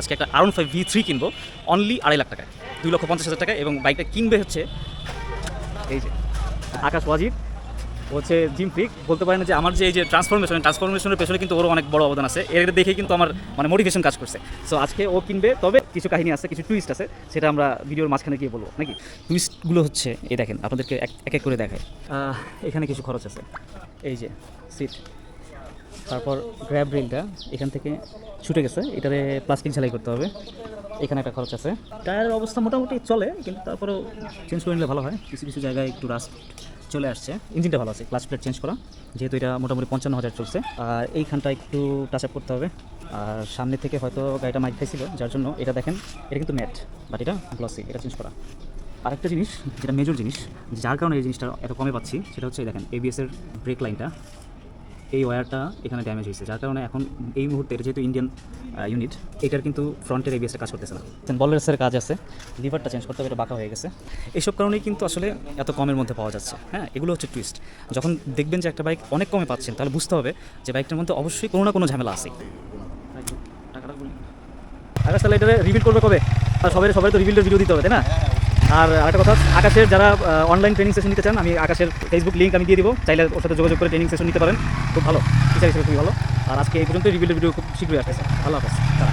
আজকে একটা R one five V three কিনবো অনলি আড়াই লাখ টাকায় দুই লক্ষ পঞ্চাশ হাজার টাকা এবং বাইকটা কিনবে হচ্ছে এই যে আকাশ ওয়াজিব হচ্ছে জিম ফ্রিক বলতে পারেন যে আমার যে এই যে ট্রান্সফরমেশন ট্রান্সফরমেশনের পেছনে কিন্তু ওর অনেক বড় অবদান আছে। এর দেখে কিন্তু আমার মানে মোটিভেশন কাজ করছে। সো আজকে ও কিনবে তবে কিছু কাহিনী আছে কিছু টুইস্ট আছে সেটা আমরা ভিডিওর মাঝখানে গিয়ে বলব নাকি? টুইস্টগুলো হচ্ছে এই দেখেন আপনাদেরকে এক এক এক করে দেখায় এখানে কিছু খরচ আছে। এই যে সিট তারপর গ্র্যাব রিলটা এখান থেকে ছুটে গেছে এটারে প্লাস্টিক ঝালাই করতে হবে। এখানে একটা খরচ আছে। টায়ারের অবস্থা মোটামুটি চলে, কিন্তু তারপরেও চেঞ্জ করে নিলে ভালো হয়। কিছু কিছু জায়গায় একটু রাস্ট চলে আসছে। ইঞ্জিনটা ভালো আছে ক্লাস প্লেট চেঞ্জ করা। যেহেতু এটা মোটামুটি পঞ্চান্ন হাজার চলছে, আর এইখানটা একটু টাচ আপ করতে হবে। আর সামনে থেকে হয়তো গাড়িটা মাইক খাইছিল, যার জন্য এটা দেখেন, এটা কিন্তু ম্যাট বাট এটা গ্লসি এটা চেঞ্জ করা। আরেকটা জিনিস, যেটা মেজর জিনিস, যার কারণে এই জিনিসটা এত কমে পাচ্ছি, সেটা হচ্ছে দেখেন এবিএসের ব্রেক লাইনটা এই ওয়্যারটা এখানে ড্যামেজ হয়েছে যার কারণে এখন এই মুহূর্তে এটা যেহেতু ইন্ডিয়ান ইউনিট এটার কিন্তু ফ্রন্টের এবিএসটা কাজ করতেছে না। বলের কাজ আছে লিভারটা চেঞ্জ করতে হবে এটা বাঁকা হয়ে গেছে। এইসব কারণেই কিন্তু আসলে এত কমের মধ্যে পাওয়া যাচ্ছে। হ্যাঁ এগুলো হচ্ছে টুইস্ট যখন দেখবেন যে একটা বাইক অনেক কমে পাচ্ছেন তাহলে বুঝতে হবে যে বাইকটার মধ্যে অবশ্যই কোনো না কোনো ঝামেলা আছে আকাশ তাহলে এটা রিভিল করবে কবে? আর সবাই সবাই তো রিভিলের ভিডিও দিতে হবে তাই না? আর একটা কথা, আকাশের যারা অনলাইন ট্রেনিং সেশন নিতে চান, আমি আকাশের ফেসবুক লিঙ্ক আমি দিয়ে দিব, চাইলে ওর সাথে যোগাযোগ করে ট্রেনিং সেশন নিতে পারেন। খুব ভালো টিচার হিসেবে খুবই ভালো। আর আজকে এই পর্যন্ত রিভিউ ভিডিও খুব শীঘ্রই আসতেছে। ভালো হাফেজ তারা